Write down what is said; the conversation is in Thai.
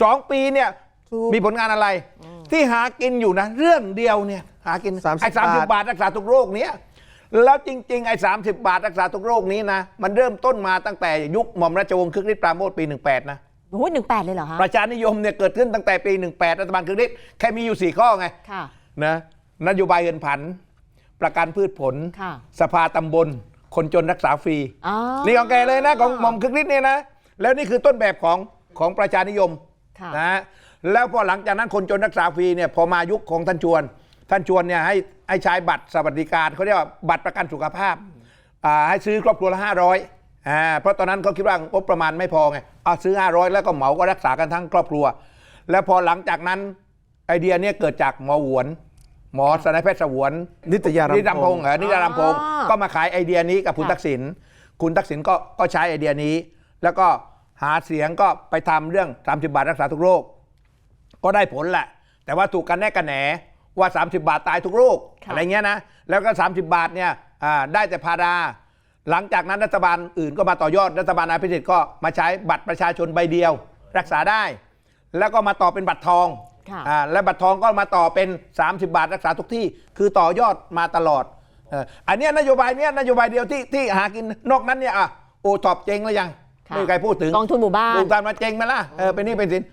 สองปีเนี่ยถูกมีผลงานอะไร ที่หากินอยู่นะ เรื่องเดียวเนี่ย หากิน30ไอ้สามสิบบาทรักษาทุกโรคเนี้ยแล้วจริง ๆ ไอ้สามสิบบาทรักษาทุกโรคนี้นะ มันเริ่มต้นมาตั้งแต่ยุคหม่อมราชวงศ์คึกฤทธิ์ปราโมชปี 18 นะโอ้ยหนึ่งแปดเลยเหรอฮะประชานิยมเนี่ยเกิดขึ้นตั้งแต่ปี 18 รัฐบาลคึกฤทธิ์แค่มีอยู่ 4 ข้อไงค่ะนะนโยบายเงินผัน ประกันพืชผล ค่ะ สภาตำบล คนจนรักษาฟรี อ๋อ นี่ของแกเลยนะของหม่อมคึกฤทธิ์เนี่ยนะ แล้วนี่คือต้นแบบของของประชานิยมค่ะ นะฮะแล้วพอหลังจากนั้นคนจนรักษาฟรีเนี่ยพอมายุคของท่านชวน ท่านชวนเนี่ยให้ให้ใช้บัตรสวัสดิการเขาเรียกว่าบัตรประกันสุขภาพอ่าให้ซื้อครอบครัวละห้าร้อยอ่าเพราะตอนนั้นเขาคิดว่างบประมาณไม่พอไงเอาซื้อ500แล้วก็เหมาก็รักษากันทั้งครอบครัว แล้วพอหลังจากนั้นไอเดียเนี่ยเกิดจากหมอหวน หมอสนายแพทย์สวรนิตยารำนิรำพงษ์เหรอนิรำพงษ์อ๋อก็มาขายไอเดียนี้กับคุณค่ะทักษิณคุณทักษิณก็ก็ใช้ไอเดียนี้ แล้วก็ หาเสียงก็ไปทำเรื่อง 30 บาทรักษาทุกโรค ก็ได้ผลแหละ แต่ว่าถูกกันแน่กันแหนว่า 30 บาทตายทุกโรคค่ะอะไรเงี้ยนะแล้วก็ 30 บาทเนี่ยอ่าได้แต่พาราหลังจากนั้นรัฐบาลอื่นก็มาต่อยอดรัฐบาลนายพิสิทธิ์ก็มาใช้บัตรประชาชนใบเดียว รักษาได้ แล้วก็มาต่อเป็นบัตรทองค่ะอ่าและบัตรทองก็มาต่อเป็น 30 บาทรักษาทุกที่ คือต่อยอดมาตลอดเอ่ออันเนี้ยนโยบายเนี้ยนโยบายเดียวที่ที่หากินนอกนั้นเนี่ยอะโอท็อปเจ๊งแล้วยังค่ะ ไม่มีใครพูดถึงกองทุนหมู่บ้านกองทุนมาเจ๊งไหมล่ะเออเป็นหนี่เป็นสิน